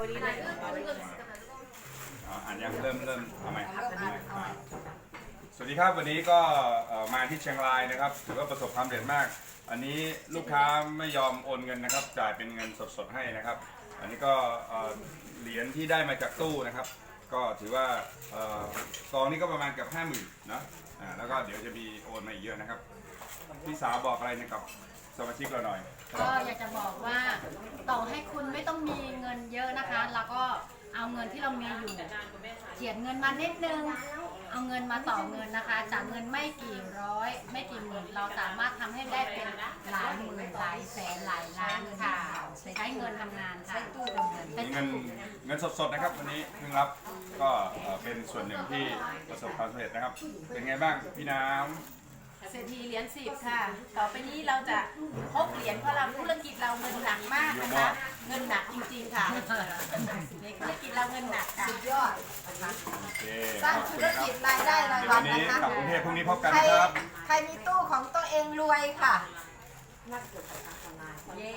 วันนี้เลยอ๋ออ่านยังเริ่มเริ่มเอาใหม่สวัสดีครับวันนี้ก็เอ่อมาที่เชียงรายนะครับ ถือว่าประสบความสำเร็จมาก อันนี้ลูกค้าไม่ยอมโอนเงินนะครับ จ่ายเป็นเงินสดๆให้นะครับ อันนี้ก็เอ่อเหรียญที่ได้มาจากตู้นะครับ ก็ถือว่าเอ่อซองนี้ก็ประมาณเกับห้าหมื่นนะอ่าแล้วก็เดี๋ยวจะมีโอนมาอีกเยอะนะครับพี่สาวบอกอะไรนะครับสมาชิกเราหน่อย ก็อยากจะบอกว่าต่อให้คุณไม่ต้องมีเงิน เยอะนะคะแล้วก็เอาเงินที่เรามีอยู่เจียดเงินมานิดนึง เอาเงินมาต่อเงินนะคะ จากเงินไม่กี่ร้อย ไม่กี่หมื่นเราสามารถทำให้ได้เป็นหลายหมื่นหลายแสนหลายล้านค่ะใช้เงินทำงานค่ะ ใช้ตู้ทำเงินมีเงินเงินสดๆนะครับวันนี้เพิ่งรับก็เอ่อเป็นส่วนหนึ่งที่ประสบความสำเร็จนะครับ เป็นไงบ้างพี่น้เศรษฐีเหรียญสิบค่ะ ต่อไปนี้เราจะพกเหรียญเพราะเราธุรกิจเราเงินหนักมากนะคะ เงินหนักจริงๆค่ะในธุรกิจเราเงินหนักค่ะสุดยอดำโอเคสร้างขอบธุคุณรครับกิจรายได้รายเดี๋ยววัวันนนี้นะคะกลับกรุงเทพพรุ่งนี้พบกันใครนะครับ ใครมีตู้ของตัวเองรวยค่ะ เย้